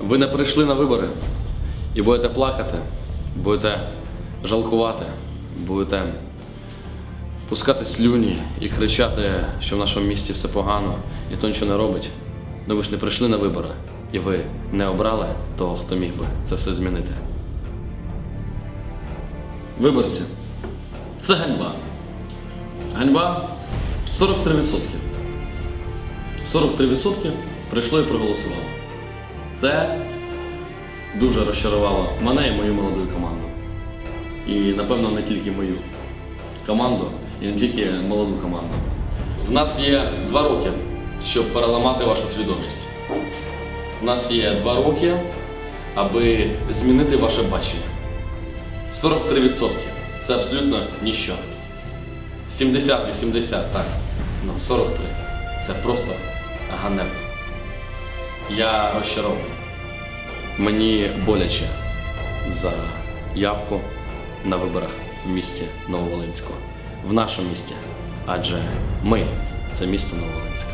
Ви не прийшли на вибори і будете плакати, будете жалкувати, будете пускати слюні і кричати, що в нашому місті все погано і то нічого не робить. Ну ви ж не прийшли на вибори, і ви не обрали того, хто міг би це все змінити. Виборці. Це ганьба. Ганьба 43%. 43% прийшло і проголосувало. Це дуже розчарувало мене і мою молоду команду. І, напевно, не тільки мою команду, і не тільки молоду команду. В нас є два роки, щоб переламати вашу свідомість. У нас є два роки, аби змінити ваше бачення. 43% це абсолютно ніщо. 70-80, так. Ну, 43. Це просто ганебно. Я розчарований. Мені боляче за явку на виборах в місті Нововолинську. В нашому місті. Адже ми це місто Нововолинськ.